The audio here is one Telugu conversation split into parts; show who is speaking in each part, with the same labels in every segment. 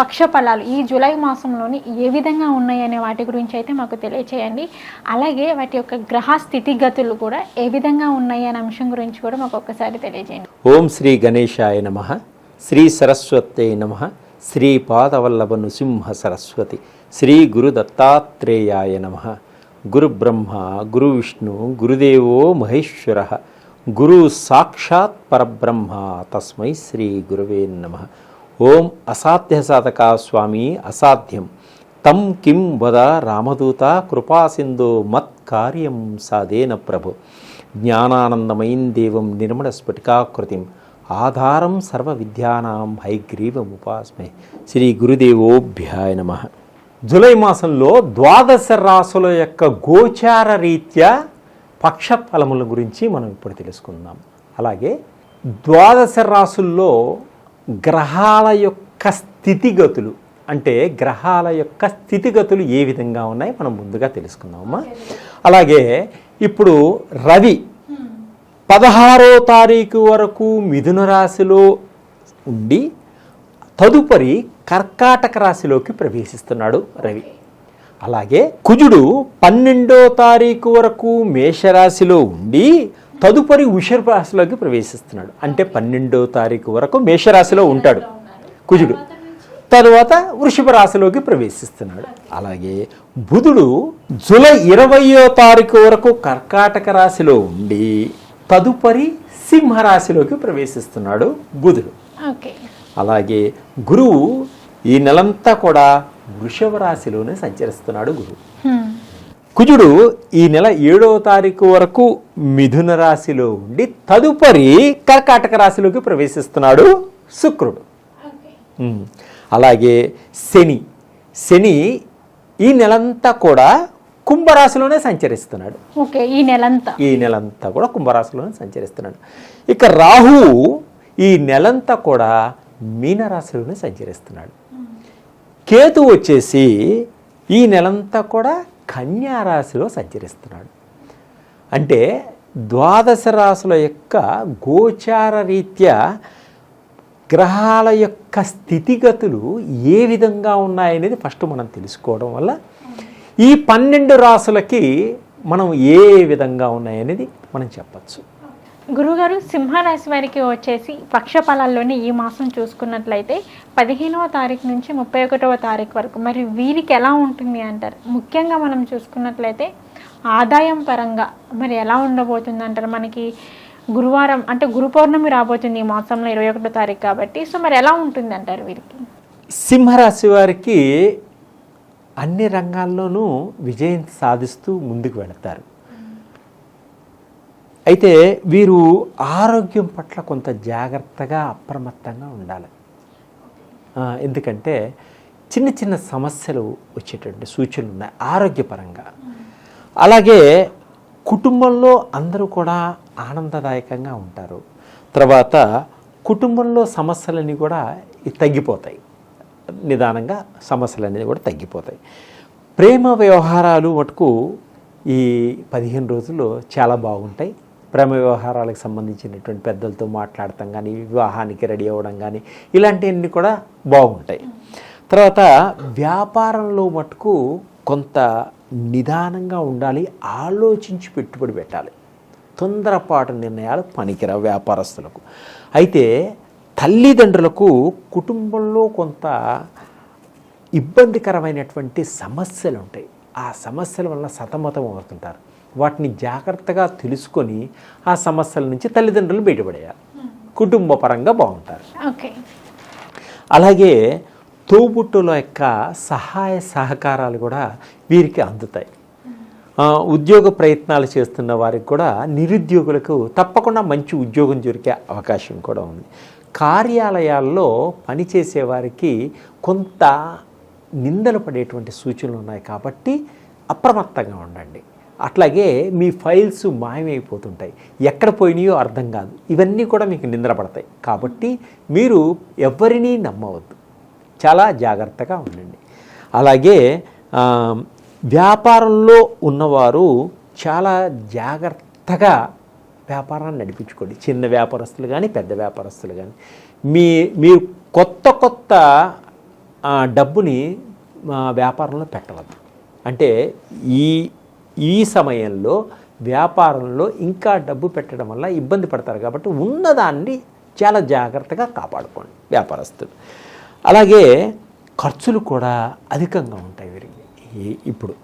Speaker 1: పక్షఫలాలు ఈ జూలై మాసంలోని ఏ విధంగా ఉన్నాయనే వాటి గురించి అయితే మాకు తెలియచేయండి అలాగే వాటి యొక్క గ్రహ స్థితిగతులు కూడా ఏ విధంగా ఉన్నాయి అనే అంశం గురించి కూడా మాకు ఒక్కసారి తెలియజేయండి
Speaker 2: ఓం శ్రీ గణేశాయ నమ శ్రీ సరస్వతే నమ శ్రీ పాదవల్లభ నృసింహ సరస్వతి శ్రీ గురు దత్తాత్రేయాయ నమ గురుబ్రహ్మ గురు విష్ణు గురుదేవో మహేశ్వర గురు సాక్షాత్ పరబ్రహ్మ తస్మై శ్రీ గురువే నమ ఓం అసాధ్య సాధక స్వామి అసాధ్యం తం కిం వద రామదూత కృపాసిందో మత్ కార్యం సాధేన ప్రభు జ్ఞానానందమయం దేవం నిర్మల స్ఫటికాకృతిం ఆధారం సర్వ విద్యానాం హైగ్రీవం ఉపాస్మే శ్రీ గురుదేవోభ్యాయ నమ జులై మాసంలో ద్వాదశ రాసుల యొక్క గోచార రీత్యా పక్ష ఫలముల గురించి మనం ఇప్పుడు తెలుసుకుందాం అలాగే ద్వాదశ రాసుల్లో గ్రహాల యొక్క స్థితిగతులు అంటే గ్రహాల యొక్క స్థితిగతులు ఏ విధంగా ఉన్నాయి మనం ముందుగా తెలుసుకుందామమ్మా అలాగే ఇప్పుడు రవి పదహారో తారీఖు వరకు మిథున రాశిలో ఉండి తదుపరి కర్కాటక రాశిలోకి ప్రవేశిస్తున్నాడు రవి అలాగే కుజుడు పన్నెండో తారీఖు వరకు మేషరాశిలో ఉండి తదుపరి రాశిలోకి ప్రవేశిస్తున్నాడు అంటే పన్నెండో తారీఖు వరకు మేషరాశిలో ఉంటాడు కుజుడు తరువాత వృషభ రాశిలోకి ప్రవేశిస్తున్నాడు అలాగే బుధుడు జూలై ఇరవయో తారీఖు వరకు కర్కాటక రాశిలో ఉండి తదుపరి సింహరాశిలోకి ప్రవేశిస్తున్నాడు బుధుడు అలాగే గురువు ఈ నెలంతా కూడా వృషభ రాశిలోనే సంచరిస్తున్నాడు గురువు కుజుడు ఈ నెల ఏడవ తారీఖు వరకు మిథున రాశిలో ఉండి తదుపరి కర్కాటక రాశిలోకి ప్రవేశిస్తున్నాడు శుక్రుడు అలాగే శని శని ఈ నెలంతా కూడా కుంభరాశిలోనే సంచరిస్తున్నాడు
Speaker 1: ఓకే ఈ నెలంతా
Speaker 2: ఈ నెలంతా కూడా కుంభరాశిలోనే సంచరిస్తున్నాడు ఇక రాహు ఈ నెలంతా కూడా మీనరాశిలోనే సంచరిస్తున్నాడు కేతు వచ్చేసి ఈ నెలంతా కూడా కన్యారాశిలో సంచరిస్తున్నాడు అంటే ద్వాదశ రాశుల యొక్క గోచార రీత్యా గ్రహాల యొక్క స్థితిగతులు ఏ విధంగా ఉన్నాయనేది ఫస్ట్ మనం తెలుసుకోవడం వల్ల ఈ పన్నెండు రాసులకి మనం ఏ విధంగా ఉన్నాయనేది మనం చెప్పచ్చు
Speaker 1: గురుగారు సింహరాశి వారికి వచ్చేసి పక్షఫలాల్లోనే ఈ మాసం చూసుకున్నట్లయితే పదిహేనవ తారీఖు నుంచి ముప్పై ఒకటవ తారీఖు వరకు మరి వీరికి ఎలా ఉంటుంది అంటారు ముఖ్యంగా మనం చూసుకున్నట్లయితే ఆదాయం పరంగా మరి ఎలా ఉండబోతుంది అంటారు మనకి గురువారం అంటే గురు పౌర్ణమి రాబోతుంది ఈ మాసంలో ఇరవై ఒకటో తారీఖు కాబట్టి సో మరి ఎలా ఉంటుంది అంటారు వీరికి
Speaker 2: సింహరాశి వారికి అన్ని రంగాల్లోనూ విజయం సాధిస్తూ ముందుకు వెళతారు అయితే వీరు ఆరోగ్యం పట్ల కొంత జాగ్రత్తగా అప్రమత్తంగా ఉండాలి ఎందుకంటే చిన్న చిన్న సమస్యలు వచ్చేటువంటి సూచనలు ఉన్నాయి ఆరోగ్యపరంగా అలాగే కుటుంబంలో అందరూ కూడా ఆనందదాయకంగా ఉంటారు తర్వాత కుటుంబంలో సమస్యలన్నీ కూడా తగ్గిపోతాయి నిదానంగా సమస్యలు కూడా తగ్గిపోతాయి ప్రేమ వ్యవహారాలు మటుకు ఈ పదిహేను రోజుల్లో చాలా బాగుంటాయి ప్రేమ వ్యవహారాలకు సంబంధించినటువంటి పెద్దలతో మాట్లాడటం కానీ వివాహానికి రెడీ అవ్వడం కానీ ఇలాంటివన్నీ కూడా బాగుంటాయి తర్వాత వ్యాపారంలో మటుకు కొంత నిదానంగా ఉండాలి ఆలోచించి పెట్టుబడి పెట్టాలి తొందరపాటు నిర్ణయాలు పనికిరా వ్యాపారస్తులకు అయితే తల్లిదండ్రులకు కుటుంబంలో కొంత ఇబ్బందికరమైనటువంటి సమస్యలు ఉంటాయి ఆ సమస్యల వల్ల సతమతం అవుతుంటారు వాటిని జాగ్రత్తగా తెలుసుకొని ఆ సమస్యల నుంచి తల్లిదండ్రులు బయటపడేయాలి hmm. కుటుంబపరంగా బాగుంటారు అలాగే తోబుట్టుల యొక్క సహాయ సహకారాలు కూడా వీరికి అందుతాయి ఉద్యోగ ప్రయత్నాలు చేస్తున్న వారికి కూడా నిరుద్యోగులకు తప్పకుండా మంచి ఉద్యోగం దొరికే అవకాశం కూడా ఉంది కార్యాలయాల్లో పనిచేసే వారికి కొంత నిందలు పడేటువంటి సూచనలు ఉన్నాయి కాబట్టి అప్రమత్తంగా ఉండండి అట్లాగే మీ ఫైల్స్ మాయమైపోతుంటాయి ఎక్కడ పోయినాయో అర్థం కాదు ఇవన్నీ కూడా మీకు పడతాయి కాబట్టి మీరు ఎవరినీ నమ్మవద్దు చాలా జాగ్రత్తగా ఉండండి అలాగే వ్యాపారంలో ఉన్నవారు చాలా జాగ్రత్తగా వ్యాపారాన్ని నడిపించుకోండి చిన్న వ్యాపారస్తులు కానీ పెద్ద వ్యాపారస్తులు కానీ మీ మీరు కొత్త కొత్త డబ్బుని వ్యాపారంలో పెట్టవద్దు అంటే ఈ ఈ సమయంలో వ్యాపారంలో ఇంకా డబ్బు పెట్టడం వల్ల ఇబ్బంది పడతారు కాబట్టి ఉన్నదాన్ని చాలా జాగ్రత్తగా కాపాడుకోండి వ్యాపారస్తులు అలాగే ఖర్చులు కూడా అధికంగా ఉంటాయి వీరికి ఇప్పుడు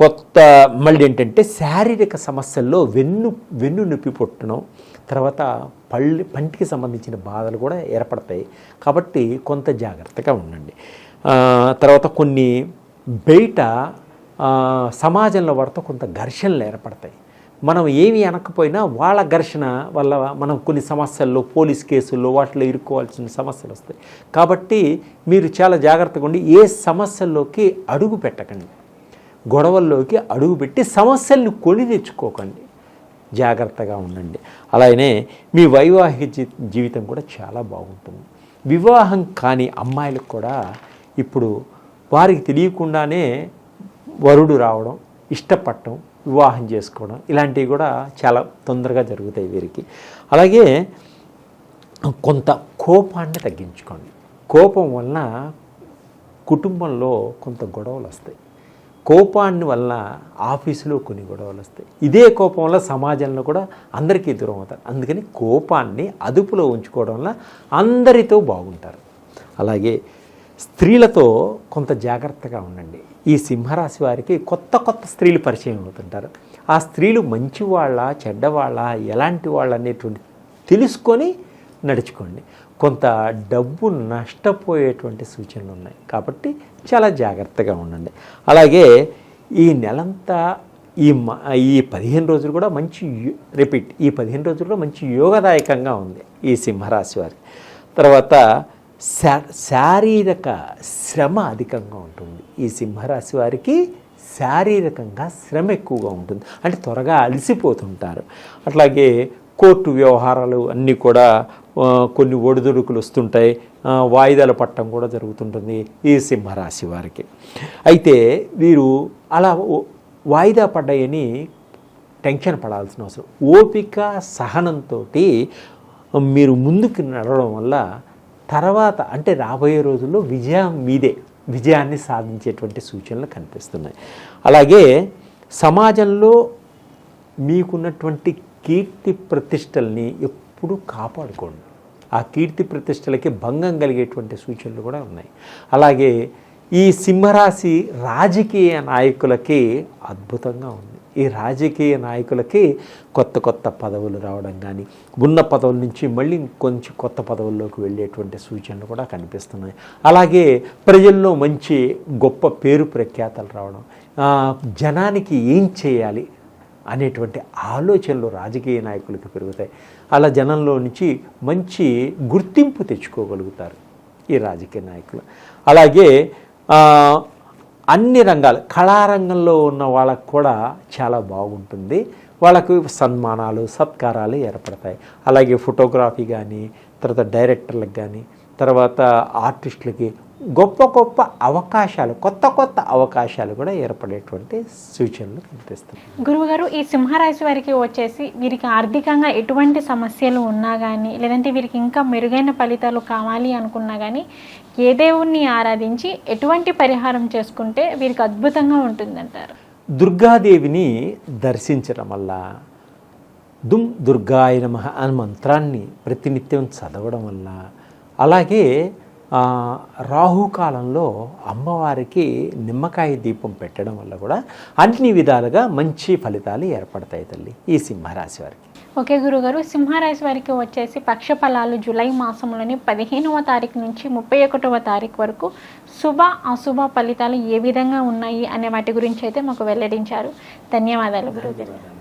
Speaker 2: కొత్త మళ్ళీ ఏంటంటే శారీరక సమస్యల్లో వెన్ను వెన్ను నొప్పి పుట్టడం తర్వాత పళ్ళు పంటికి సంబంధించిన బాధలు కూడా ఏర్పడతాయి కాబట్టి కొంత జాగ్రత్తగా ఉండండి తర్వాత కొన్ని బయట సమాజంలో వారితో కొంత ఘర్షణలు ఏర్పడతాయి మనం ఏమి అనకపోయినా వాళ్ళ ఘర్షణ వల్ల మనం కొన్ని సమస్యల్లో పోలీస్ కేసుల్లో వాటిలో ఇరుక్కోవాల్సిన సమస్యలు వస్తాయి కాబట్టి మీరు చాలా జాగ్రత్తగా ఉండి ఏ సమస్యల్లోకి అడుగు పెట్టకండి గొడవల్లోకి అడుగు పెట్టి సమస్యల్ని కొని తెచ్చుకోకండి జాగ్రత్తగా ఉండండి అలాగే మీ వైవాహిక జీవితం కూడా చాలా బాగుంటుంది వివాహం కాని అమ్మాయిలకు కూడా ఇప్పుడు వారికి తెలియకుండానే వరుడు రావడం ఇష్టపడటం వివాహం చేసుకోవడం ఇలాంటివి కూడా చాలా తొందరగా జరుగుతాయి వీరికి అలాగే కొంత కోపాన్ని తగ్గించుకోండి కోపం వలన కుటుంబంలో కొంత గొడవలు వస్తాయి కోపాన్ని వలన ఆఫీసులో కొన్ని గొడవలు వస్తాయి ఇదే కోపం వల్ల సమాజంలో కూడా అందరికీ దూరం అవుతారు అందుకని కోపాన్ని అదుపులో ఉంచుకోవడం వల్ల అందరితో బాగుంటారు అలాగే స్త్రీలతో కొంత జాగ్రత్తగా ఉండండి ఈ సింహరాశి వారికి కొత్త కొత్త స్త్రీలు పరిచయం అవుతుంటారు ఆ స్త్రీలు మంచివాళ్ళ చెడ్డవాళ్ళ ఎలాంటి వాళ్ళ అనేటువంటి తెలుసుకొని నడుచుకోండి కొంత డబ్బు నష్టపోయేటువంటి సూచనలు ఉన్నాయి కాబట్టి చాలా జాగ్రత్తగా ఉండండి అలాగే ఈ నెలంతా ఈ ఈ పదిహేను రోజులు కూడా మంచి రిపీట్ ఈ పదిహేను రోజులు కూడా మంచి యోగదాయకంగా ఉంది ఈ సింహరాశి వారికి తర్వాత శారీరక శ్రమ అధికంగా ఉంటుంది ఈ సింహరాశి వారికి శారీరకంగా శ్రమ ఎక్కువగా ఉంటుంది అంటే త్వరగా అలసిపోతుంటారు అట్లాగే కోర్టు వ్యవహారాలు అన్నీ కూడా కొన్ని ఒడిదుడుకులు వస్తుంటాయి వాయిదాలు పట్టడం కూడా జరుగుతుంటుంది ఈ సింహరాశి వారికి అయితే వీరు అలా వాయిదా పడ్డాయని టెన్షన్ పడాల్సిన అవసరం ఓపిక సహనంతో మీరు ముందుకు నడవడం వల్ల తర్వాత అంటే రాబోయే రోజుల్లో విజయం మీదే విజయాన్ని సాధించేటువంటి సూచనలు కనిపిస్తున్నాయి అలాగే సమాజంలో మీకున్నటువంటి కీర్తి ప్రతిష్టల్ని ఎప్పుడూ కాపాడుకోండి ఆ కీర్తి ప్రతిష్టలకి భంగం కలిగేటువంటి సూచనలు కూడా ఉన్నాయి అలాగే ఈ సింహరాశి రాజకీయ నాయకులకి అద్భుతంగా ఉంది ఈ రాజకీయ నాయకులకి కొత్త కొత్త పదవులు రావడం కానీ ఉన్న పదవుల నుంచి మళ్ళీ కొంచెం కొత్త పదవుల్లోకి వెళ్ళేటువంటి సూచనలు కూడా కనిపిస్తున్నాయి అలాగే ప్రజల్లో మంచి గొప్ప పేరు ప్రఖ్యాతలు రావడం జనానికి ఏం చేయాలి అనేటువంటి ఆలోచనలు రాజకీయ నాయకులకి పెరుగుతాయి అలా జనంలో నుంచి మంచి గుర్తింపు తెచ్చుకోగలుగుతారు ఈ రాజకీయ నాయకులు అలాగే అన్ని రంగాలు కళారంగంలో ఉన్న వాళ్ళకు కూడా చాలా బాగుంటుంది వాళ్ళకు సన్మానాలు సత్కారాలు ఏర్పడతాయి అలాగే ఫోటోగ్రఫీ కానీ తర్వాత డైరెక్టర్లకు కానీ తర్వాత ఆర్టిస్టులకి గొప్ప గొప్ప అవకాశాలు కొత్త కొత్త అవకాశాలు కూడా ఏర్పడేటువంటి సూచనలు కనిపిస్తున్నాయి
Speaker 1: గురువుగారు ఈ సింహరాశి వారికి వచ్చేసి వీరికి ఆర్థికంగా ఎటువంటి సమస్యలు ఉన్నా కానీ లేదంటే వీరికి ఇంకా మెరుగైన ఫలితాలు కావాలి అనుకున్నా కానీ ఏ దేవుణ్ణి ఆరాధించి ఎటువంటి పరిహారం చేసుకుంటే వీరికి అద్భుతంగా ఉంటుందంటారు
Speaker 2: దుర్గాదేవిని దర్శించడం వల్ల దుమ్ దుర్గాయనమ అనే మంత్రాన్ని ప్రతినిత్యం చదవడం వల్ల అలాగే రాహుకాలంలో అమ్మవారికి నిమ్మకాయ దీపం పెట్టడం వల్ల కూడా అన్ని విధాలుగా మంచి ఫలితాలు ఏర్పడతాయి తల్లి ఈ సింహరాశి వారికి
Speaker 1: ఓకే గురుగారు సింహరాశి వారికి వచ్చేసి పక్ష ఫలాలు జూలై మాసంలోని పదిహేనవ తారీఖు నుంచి ముప్పై ఒకటవ తారీఖు వరకు శుభ అశుభ ఫలితాలు ఏ విధంగా ఉన్నాయి అనే వాటి గురించి అయితే మాకు వెల్లడించారు ధన్యవాదాలు గురుగారు